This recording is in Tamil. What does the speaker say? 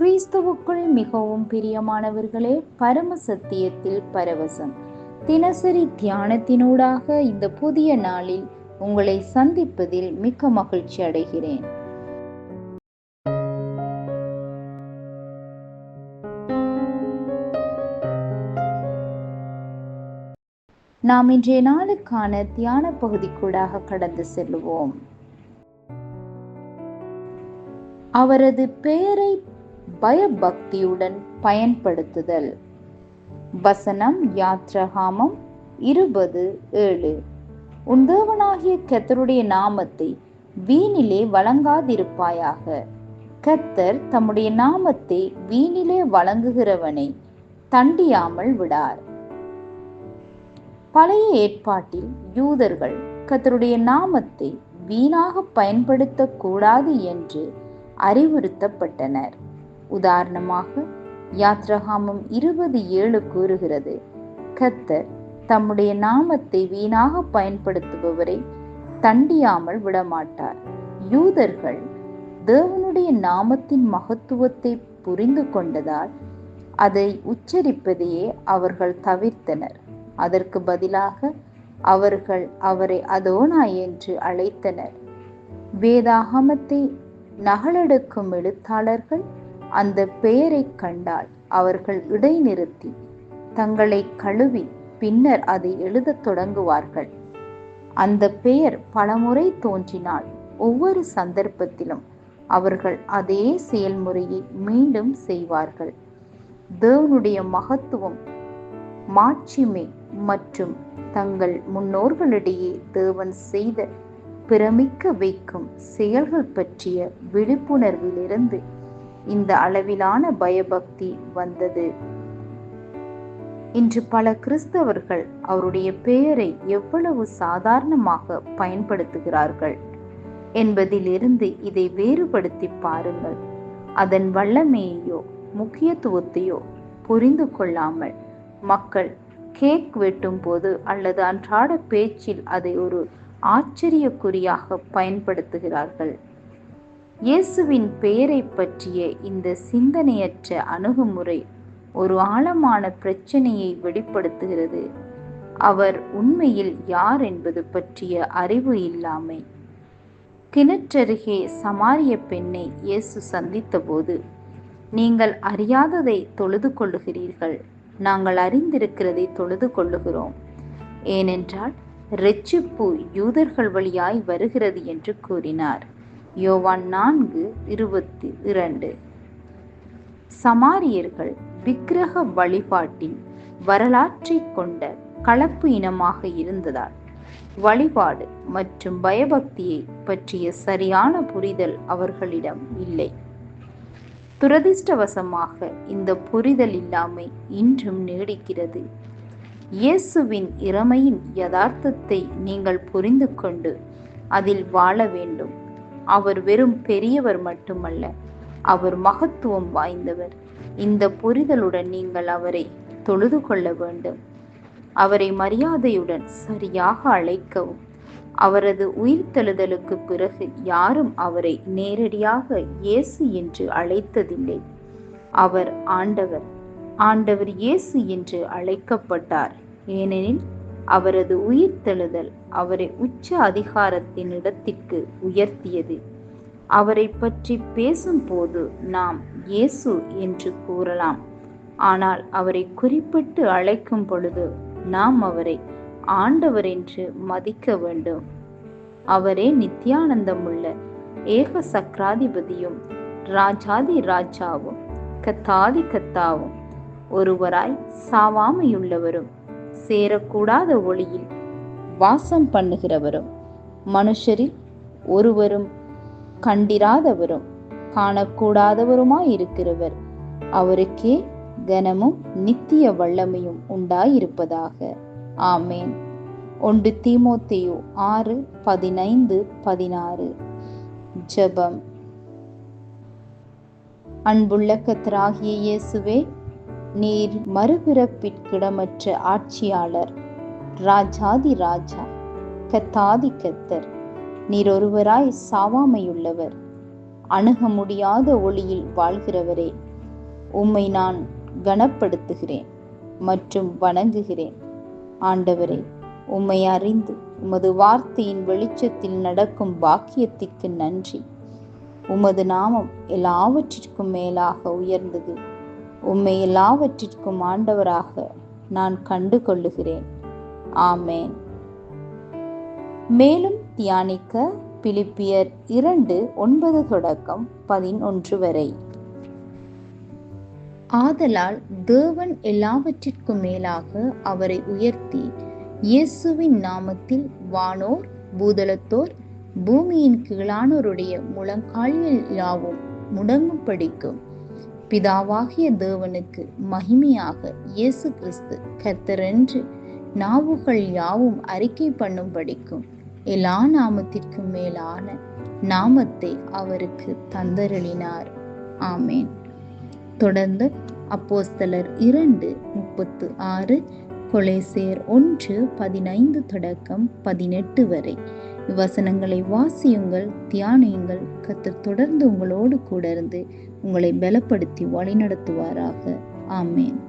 கிறிஸ்துவுக்குள் மிகவும் பிரியமானவர்களே பரம சத்தியத்தில் பரவசம். தினசரி தியானத்தினூடாக இந்த புதிய நாளில் உங்களை சந்திப்பதில் மிக்க மகிழ்ச்சி அடைகிறேன். நாம் இன்றைய நாளுக்கான தியான பகுதிக்கூடாக கடந்து செல்லுவோம். அவரது பெயரை பயபக்தியுடன் பயன்படுத்துதல். வசனம் யாத்ரகாமம் இருபது ஏழு. உன் தேவனாகிய கத்தருடைய நாமத்தை வீணிலே வழங்காதிருப்பாயாக. கத்தர் தம்முடைய நாமத்தை வீணிலே வழங்குகிறவனை தண்டியாமல் விடார். பழைய ஏற்பாட்டில் யூதர்கள் கத்தருடைய நாமத்தை வீணாக பயன்படுத்தக்கூடாது என்று அறிவுறுத்தப்பட்டனர். உதாரணமாக யாத்ரகாமம் இருபது ஏழு கூறுகிறது கத்தர் தம்முடைய நாமத்தை வீணாக பயன்படுத்துபவரை தண்டியாமல் விடமாட்டார். யூதர்கள் தேவனுடைய நாமத்தின் மகத்துவத்தை புரிந்து கொண்டதால் அதை உச்சரிப்பதையே அவர்கள் தவிர்த்தனர். அதற்கு பதிலாக அவர்கள் அவரை அதோனா என்று அழைத்தனர். வேதாகமத்தை நகலெடுக்கும் எழுத்தாளர்கள் அந்த பெயரை கண்டால் அவர்கள் இடைநிறுத்தி தங்களை கழுவி பின்னர் அதை எழுதத் தொடங்குவார்கள். அந்த பெயர் பலமுறை தோன்றினால் ஒவ்வொரு சந்தர்ப்பத்திலும் அவர்கள் அதே செயல்முறையை மீண்டும் செய்வார்கள். தேவனுடைய மகத்துவம் மாட்சிமை மற்றும் தங்கள் முன்னோர்களிடையே தேவன் செய்த பிரமிக்க வைக்கும் செயல்கள் பற்றிய விழிப்புணர்விலிருந்து இந்த அளவிலான பயபக்தி வந்தது. இன்று பல கிறிஸ்தவர்கள் அவருடைய பெயரை எவ்வளவு சாதாரணமாக பயன்படுத்துகிறார்கள் என்பதிலிருந்து இதை வேறுபடுத்தி பாருங்கள். அதன் வல்லமையையோ முக்கியத்துவத்தையோ புரிந்து கொள்ளாமல் மக்கள் கேக் வெட்டும் போது அல்லது அன்றாட பேச்சில் அதை ஒரு ஆச்சரியக்குறியாக பயன்படுத்துகிறார்கள். இயேசுவின் பெயரை பற்றிய இந்த சிந்தனையற்ற அணுகுமுறை ஒரு ஆழமான பிரச்சனையை வெளிப்படுத்துகிறது. அவர் உண்மையில் யார் என்பது பற்றிய அறிவு இல்லாமை. கிணற்றருகே சமாரிய பெண்ணை இயேசு சந்தித்தபோது நீங்கள் அறியாததை தொழுது கொள்ளுகிறீர்கள். நாங்கள் அறிந்திருக்கிறதை தொழுது கொள்ளுகிறோம். ஏனென்றால் ரெச்சிப்பு யூதர்கள் வழியாய் வருகிறது என்று கூறினார். யோவான் நான்கு இருபத்தி இரண்டு. சமாரியர்கள் விக்கிரக வழிபாட்டின் வரலாற்றை கொண்ட கலப்பு இனமாக இருந்ததால் வழிபாடு மற்றும் பயபக்தியை பற்றிய சரியான புரிதல் அவர்களிடம் இல்லை. துரதிர்ஷ்டவசமாக இந்த புரிதல் இல்லாமை இன்றும் நீடிக்கிறது. இயேசுவின் இறமையின் யதார்த்தத்தை நீங்கள் புரிந்து கொண்டு அதில் வாழ வேண்டும். அவர் வெறும் பெரியவர் மட்டுமல்ல அவர் மகத்துவம் வாய்ந்தவர். இந்த புரிதலுடன் நீங்கள் அவரை தொழுது கொள்ள வேண்டும். அவரை மரியாதையுடன் சரியாக அழைக்கவும். அவரது உயிர்த்தெழுதலுக்கு பிறகு யாரும் அவரை நேரடியாக இயேசு என்று அழைத்ததில்லை. அவர் ஆண்டவர். ஆண்டவர் இயேசு என்று அழைக்கப்பட்டார். ஏனெனில் அவரது உயிர்த்தெழுதல் அவரை உச்ச அதிகாரத்தின் இடத்திற்கு உயர்த்தியது. அவரை பற்றி பேசும்போது நாம் இயேசு என்று கூறலாம். ஆனால் அவரை குறிப்பிட்டு அழைக்கும் பொழுது நாம் அவரை ஆண்டவர் என்று மதிக்க வேண்டும். அவரே நித்யானந்தமுள்ள ஏக சக்கராதிபதியும் ராஜாதி ராஜாவும் கத்தாதி கத்தாவும் ஒருவராய் சாவாமையுள்ளவரும். சேரக்கூடாத ஒளியில் வாசம் பண்ணுகிறவரும் மனுஷரில் ஒருவரும் கண்டிராதவரும் காணக்கூடாதவருமாயிருக்கிறவர். அவருக்கே கனமும் நித்திய வல்லமையும் உண்டாயிருப்பதாக. ஆமேன். ஒன்று தீமோத்தையோ ஆறு பதினைந்து பதினாறு. ஜெபம். அன்புள்ள கத்தராகிய இயேசுவே நீர் மறுபிறப்பிற்கிடமற்ற ஆட்சியாளர் ராஜாதி ராஜா கத்தாதி கத்தர். நீர் ஒருவராய் சாவாமையுள்ளவர். அணுக முடியாத ஒளியில் வாழ்கிறவரே உம்மை நான் கனப்படுத்துகிறேன் மற்றும் வணங்குகிறேன். ஆண்டவரே உம்மை அறிந்து உமது வார்த்தையின் வெளிச்சத்தில் நடக்கும் பாக்கியத்திற்கு நன்றி. உமது நாமம் எல்லாவற்றிற்கும் மேலாக உயர்ந்தது. உம்மை எல்லாவற்றிற்கும் ஆண்டவராக நான் கண்டு கொள்ளுகிறேன் ஆமேன். மேலும் தியானிக்க பிலிப்பியர் இரண்டு ஒன்பது தொடக்கம் பதினொன்று வரை. ஆதலால் தேவன் எல்லாவற்றிற்கும் மேலாக அவரை உயர்த்தி இயேசுவின் நாமத்தில் வானோர் பூதலத்தோர் பூமியின் கீழானோருடைய முழங்கால்கள் யாவும் முடங்கும் படிக்கும் பிதாவாகிய தேவனுக்கு மகிமையாக இயேசு கிறிஸ்து கர்த்தரென்று நாவுகள் யாவும் அறிக்கை பண்ணும்படிக்கும் எல்லா நாமத்திற்கும் மேலான நாமத்தை அவருக்கு தந்தருளினார். ஆமேன். தொடர்ந்து அப்போஸ்தலர் இரண்டு முப்பத்து ஆறு கொலைசேர் ஒன்று பதினைந்து தொடக்கம் பதினெட்டு வரை வசனங்களை வாசியுங்கள் தியானியுங்கள். கத்தர் தொடர்ந்து உங்களோடு கூட இருந்து உங்களை பலப்படுத்தி வழிநடத்துவாராக. ஆமேன்.